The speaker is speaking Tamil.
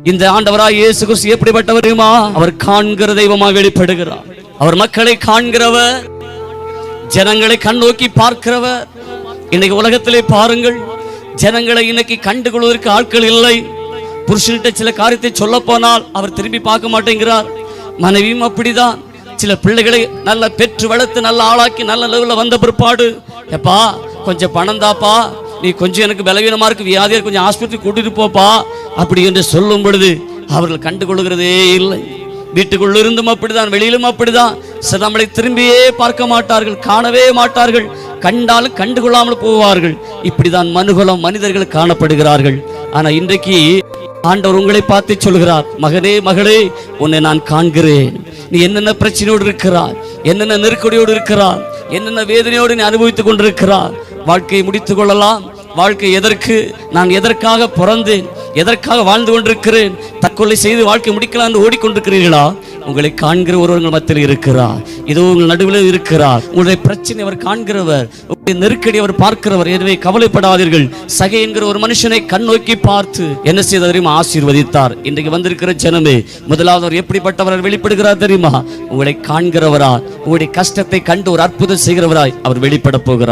இந்த ஆண்டவராய் இயேசு கிறிஸ்து எப்படிப்பட்டவர் தெரியுமா? அவர் காண்கிற தெய்வமா வெளிப்படுகிறார். அவர் மக்களை காண்கிறவர் ஜனங்களை கண் நோக்கி பார்க்கிறவர். இன்னைக்கு உலகத்திலே பாருங்கள் ஜனங்களை இன்னைக்கு கண்டுகொள்வதற்கு ஆட்கள் இல்லை. புருஷன்கிட்ட சில காரியத்தை சொல்ல போனால் அவர் திரும்பி பார்க்க மாட்டேங்கிறார். மனைவியும் அப்படிதான். சில பிள்ளைகளை நல்ல பெற்று வளர்த்து நல்ல ஆளாக்கி நல்ல லெவலில் வந்த பிற்பாடு எப்பா கொஞ்சம் பணம் தாப்பா. நீ கொஞ்சம் எனக்கு பலவீனமா இருக்கு. வியாதியா கொஞ்சம் ஆஸ்பத்திரி கூட்டிட்டு போப்பா. அப்படி என்று சொல்லும் பொழுது அவர்கள் கண்டுகொள்கிறதே இல்லை. வீட்டுக்குள்ளிருந்தும் அப்படிதான் வெளியிலும் அப்படிதான் சில நம்மளை திரும்பியே பார்க்க மாட்டார்கள் காணவே மாட்டார்கள். கண்டாலும் கண்டுகொள்ளாமல் போவார்கள். இப்படிதான் மனுகுலம் மனிதர்கள் காணப்படுகிறார்கள். ஆனா இன்றைக்கு ஆண்டவர் உங்களை பார்த்து சொல்கிறார் மகனே மகளே உன்னை நான் காண்கிறேன். நீ என்னென்ன பிரச்சனையோடு இருக்கிறாய்? என்னென்ன நெருக்கடியோடு இருக்கிறாய்? என்னென்ன வேதனையோடு நீ அனுபவித்துக் கொண்டிருக்கிறாய்? வாழ்க்கையை முடித்துக் கொள்ளலாம். வாழ்க்கை எதற்கு? நான் எதற்காக பிறந்தேன்? எதற்காக வாழ்ந்து கொண்டிருக்கிறேன்? தற்கொலை செய்து வாழ்க்கை முடிக்கலாம் என்று ஓடிக்கொண்டிருக்கிறீர்களா? உங்களை காண்கிற ஒருவர் மத்தியில் இருக்கிறார். இதோ உங்கள் நடுவில் இருக்கிறார். உங்களுடைய பிரச்சனை அவர் காண்கிறவர். உங்களுடைய நெருக்கடி அவர் பார்க்கிறவர். எனவே கவலைப்படாதீர்கள். சகை என்கிற ஒரு மனுஷனை கண்ணோக்கி பார்த்து என்ன செய்த தெரியுமா? ஆசீர்வதித்தார். இன்றைக்கு வந்திருக்கிற ஜனமே முதலாவது அவர் எப்படிப்பட்டவர் வெளிப்படுகிறார் தெரியுமா? உங்களை காண்கிறவரா உங்களுடைய கஷ்டத்தை கண்டு ஒரு அற்புதம் செய்கிறவராய் அவர் வெளிப்பட போகிறார்.